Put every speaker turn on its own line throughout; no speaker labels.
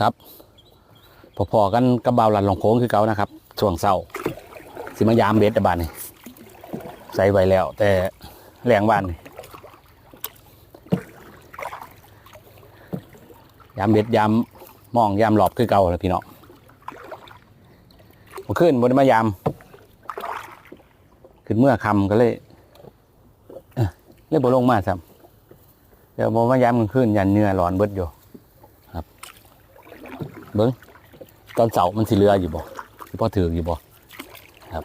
ครับพอๆกันกับเบาหลันหลงโค้งคือเก่านะครับ ช่วงเศร้าสิมายามเบ็ดแต่บานนี่ใส่ไว้แล้ว แต่แรงบานนี่ยามเบ็ดยามมองยามหลอบคือเก่าเลยพี่น้องเมื่อคืนบนมายาม ขึ้นเมื่อคำก็เลยเอ้อเลยบ่ลงมาซ้ำเดี๋ยวบ่มายามกลางคืนยันเนื้อร้อนเบิดอยู่ เบิ้งตอนเสามันสิเรืออยู่บ่สิพอถืออยู่บ่ครับ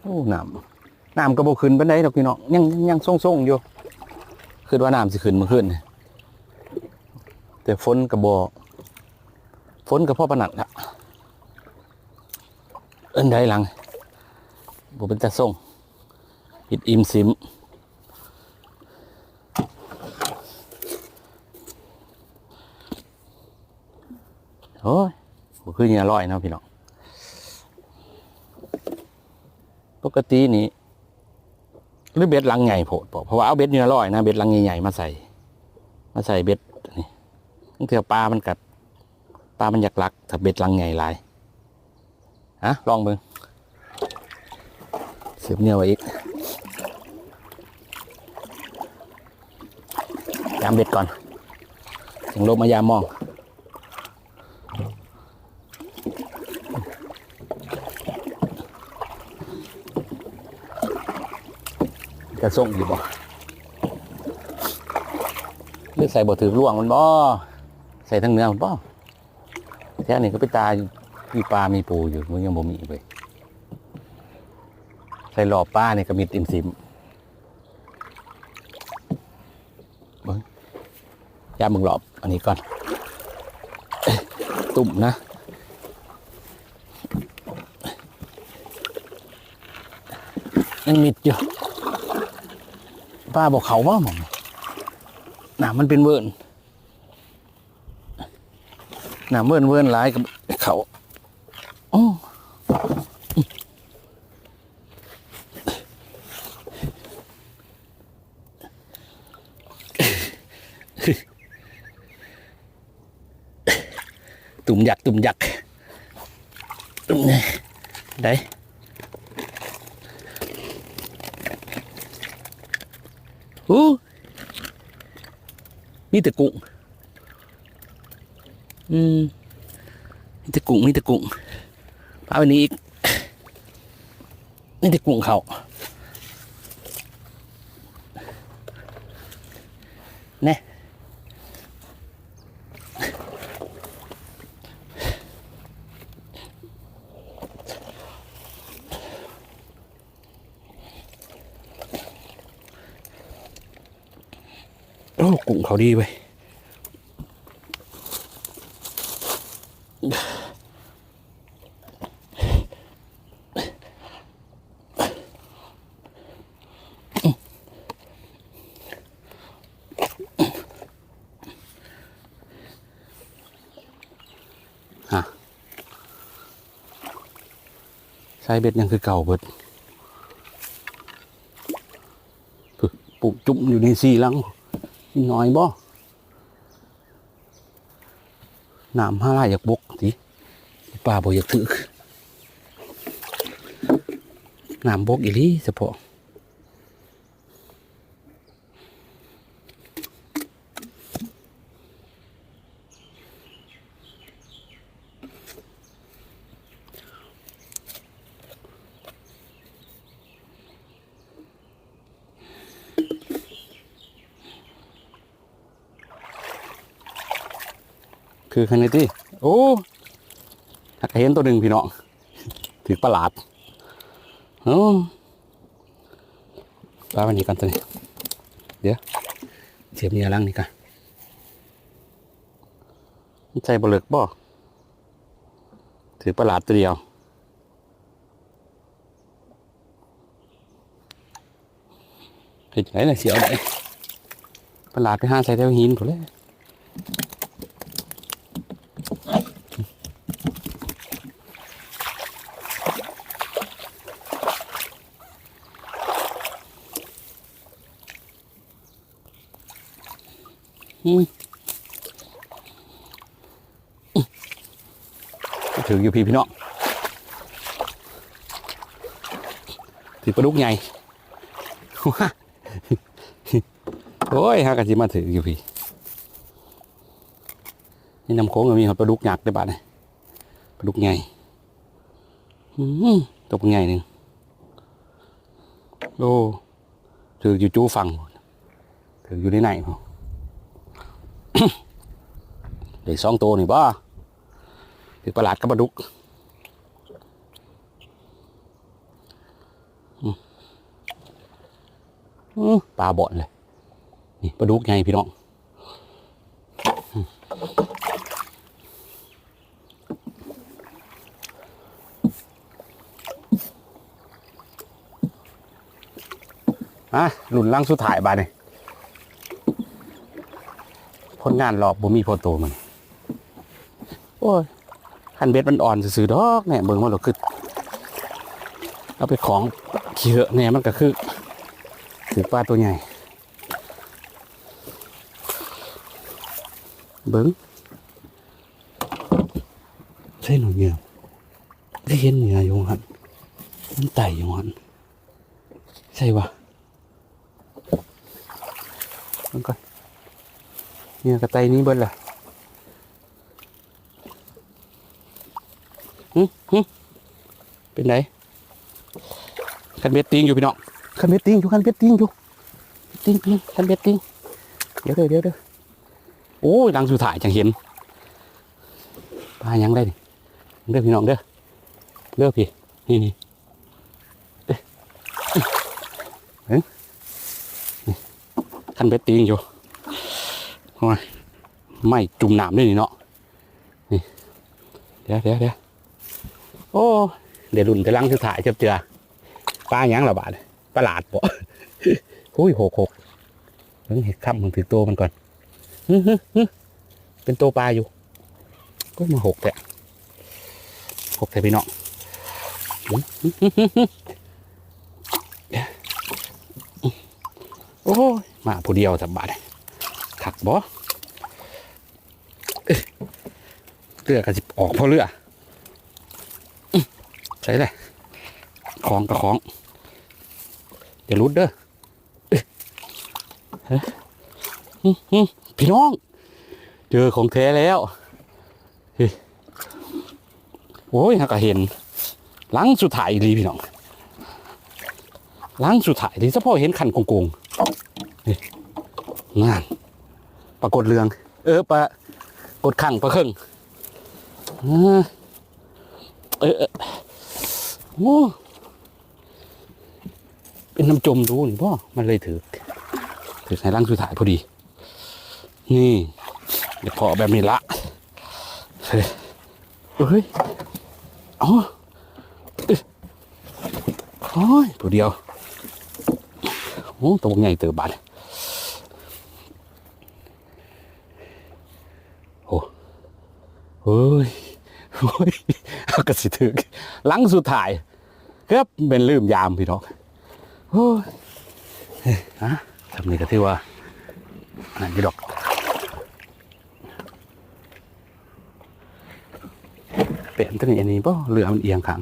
โอ้น้ำน้ำก็บ่ขึ้นปานใดดอกพี่น้องยังยังยังทรงๆอยู่คือว่าน้ำสิขึ้นมื่อคืนแต่ฝนก็บ่ฝนก็พอปานนัดละเอิ้นได้หลังบ่เป็นตาส่งปิดอิ่มซิม โอ้ยคือเนี่ยร้อยเนาะพี่น้องปกตินี่หรือเบ็ดลังใหญ่โพดบอกเพราะว่าเอาเบ็ดเนื้อร้อยนะเบ็ดลังใหญ่ๆมาใส่ มาใส่เบ็ดนี่ตั้งแต่ปลามันกัดปลามันอยากลักถ้าเบ็ดลังใหญ่หลายฮะลองเบิ่งเสียบเนื้อไว้อีกยามเบ็ดก่อนถึงลบมายามมอง จะส่งอยู่บ่หรือใส่บ่ถือล่วงมันบ่ใส่ทั้งเนื้อมันบ่แท้นี่ก็ไปตายมีปลา มีปูอยู่มันยังบ่มีเว้ยใส่หลอบป้านี่ก็มีติ่มซิมเบิ้งยามึงหลอบ อันนี้ก่อน ตุ่มนะยังมิดอยู่ ป้าบอกเขาว่าหมองหนามันเป็นเวิร์นหนาเวิร์นเวิร์นร้ายกับเขาโอ้ตุ่มยักตุ่มยักตุ่มเนี่ยได้ อู้มีแต่กุ้งอืมมีแต่กุ้งมีแต่กุ้งพาไปนี้อีกมีแต่กุ้งเขาเนี่ย โอ้กุ้งเขาดีเว้ยฮะใช้เบ็ดยังคือเก่าเบิดปึ๊บจุ่มอยู่ในสี่ลัง นี่น้อยบ่น้ำห้าไร่อยากบกสิป่าบ่อยากถือน้ำบกอีหลีเฉพาะ คือคันนี้ที่โอ้ถ้าเห็นตัวหนึ่งพี่น้องถือประหลาดโอ้ปลาวันนี้กันตัวนี้เดี๋ยวเสียบเนียล่างนี่กันใส่บเลิกบ่ถือประหลาดตัวเดียวเห็นไหนน่ะเสียวไหนประหลาดไปห้าใส่แถวหินผมเลย ถืออยู่พี่พี่น้องถือปลาดุกใหญ่าโอ้ยฮะกะจิมาถืออยู่พี่นี่น้ำโค้งก็มีหอปลาดุกหยักได้บ้านเลยปลาดุกใหญ่อืมตัวปลาใหญ่หนึ่งโอ้ถืออยู่จูฟังถืออยู่ในไหนพอ เด็กสองตัวนี่บ้าถือประหลาดกับปลาดุกอือปลาบ่อนเลย นี่ปลาดุกใหญ่พี่น้องอะหลุนล่างสุดท้ายบาดนี่ ผลงานรอบบ่มีพอโตมัน โอ้ยคันเบ็ดมันอ่อนซื่อดอกเนี่ยเบิ่งมันหรอคือเอาไปของขี้เหอะเนี่ยมันก็คือถือปลาตัวใหญ่ เบิ่งใช่หนูเงื่อได้เห็นเหงื่ออยู่หันมันไต่อยู่หันใช่ปะมันก่อน เนี่ยกระไตนี้เบิ้ลล่ะหึหึเป็นไหนคันเบ็ดติงอยู่พี่น้องคันเบ็ดติงอยู่คันเบ็ดติงอยู่ติงติงคันเบ็ดติงเดี๋ยวเด้อเดี๋ยวเด้อโอ้ยดังสุดท้ายจังเห็นปลายังได้นี่เด้อพี่น้องเด้อเด้อพี่นี่นี่เด้อเอ้ยคันเบ็ดตีงอยู่โอ้ย ไม่จุ่มน้ำด้วยนี่เนาะนี่เดี๋ยวเดี๋ยวเดี๋ยวโอ้เดี๋ยวรุ่นจะลังสุดท้ายเจ็บเจือปลาหยังละบาทปลาหลาดบ่หุ้ยหกหกเห็ดคำมันถือตัวมันก่อนฮึฮึเป็นตัวปลาอยู่ ก็มาหกแต่หกแต่พี่น้องหึหึหึหึหึเดี๋ยโอ้ยมาผู้เดียวสับบาท ขักบ่เอ้ยเรือก็สิออกเพราะเรือใช่เลยของกับของอย่ารุดเด้อเฮ้ยพี่น้อง เจอของแท้แล้วเฮ้ยโอ้ยฮะก็เห็นหลังสุดท้ายอีพี่น้องหลังสุดท้ายที่เฉพาะเห็นขันโกงๆงาน ปรากฏเรือง เออปะกดขังปะเครื่องอ่าเออเออโอ้เป็นน้ำจมดูนี่พ่อมันเลยถือถือในร่างสุดท้ายพอดี นี่เดี๋ยวพอแบบนี้ละเฮ้ยเอ้ยอ๋อโอ้ยตัวเดียวโอ้ตัวใหญ่เติบบาด ฮ้ยเฮ้ยเอากระสิถึกหลังสุดท้ายครับเป็นลืมยามพี่น้องโอ้ยเฮ้ยฮะทำนี่ก็ที่ว่าอันนั้นพี่ดอกเป็นตัวนี้อันนี้ป่ะเรือมันเอียงขัง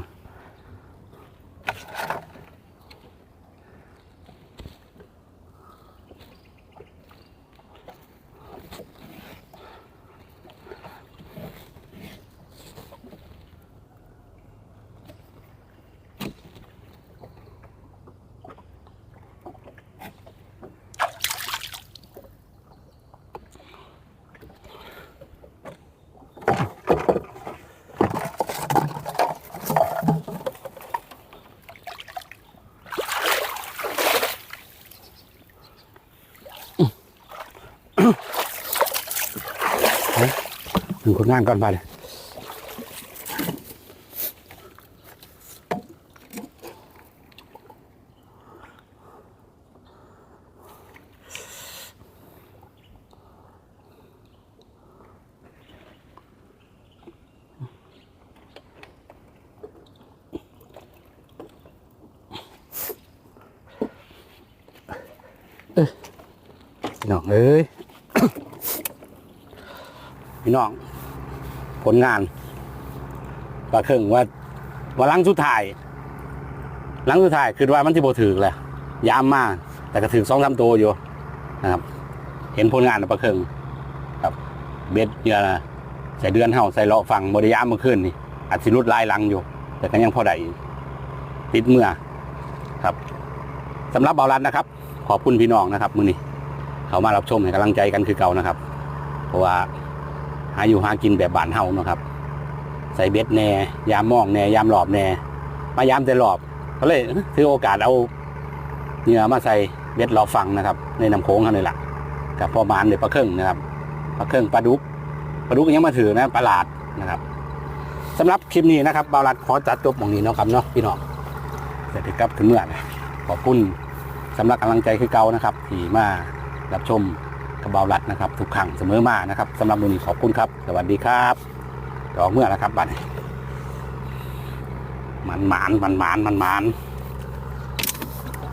ถึงคนงานก่อนไปเลยพี่น้องเอ้ย
พี่น้อง ผลงานปลาเครื่องว่าว่าลังสุดท้ายลังสุดท้ายคือว่ามันที่โบถือแหละยามมากแต่ก็ถือสองสามตัวอยู่นะครับ เห็นผลงานปลาเครื่องครับ เบ็ดเนี่ยนะใส่เดือนเห่าใส่เลาะฟังบริยามเมื่อคืนนี่อาจสิรุดลายลังอยู่ แต่ก็ยังพอได้ติดเมื่อครับสำหรับเบารันนะครับ ขอบคุณพี่น้องนะครับมือนี้เขามารับชมให้กำลังใจกันคือเก่านะครับ เพราะว่า หาอยู่หากินแบบบ้านเฮาเนาะครับ ใส่เบ็ดแหน่ยามมองแหน่ยามหลอบแหน่มายามแต่หลอบก็เลยเอ้อถือโอกาสเอาเหยื่อมาใส่เบ็ดหลอบฟังนะครับ ในน้ำโค้งเขาเลยล่ะกับพ่อมานในปลาเครื่องนะครับปลาเครื่องปลาดุกปลาดุกยังมาถือนะปลาหลาดนะครับสำหรับคลิปนี้นะครับบาลัดขอจัดจบหมองนี้เนาะครับเนาะพี่น้องเสร็จกลับขึ้นเมื่อนะขอบคุณสำหรับกำลังใจคือเก่านะครับที่มารับชม บเบาลัดนะครับ ทุกครั้งเสมอมานะครับสำหรับวันนี้ขอบคุณครับ สวัสดีครับดอกเมื่อแล้วครับบัดนี้มันหมานมันหมานมันหมาน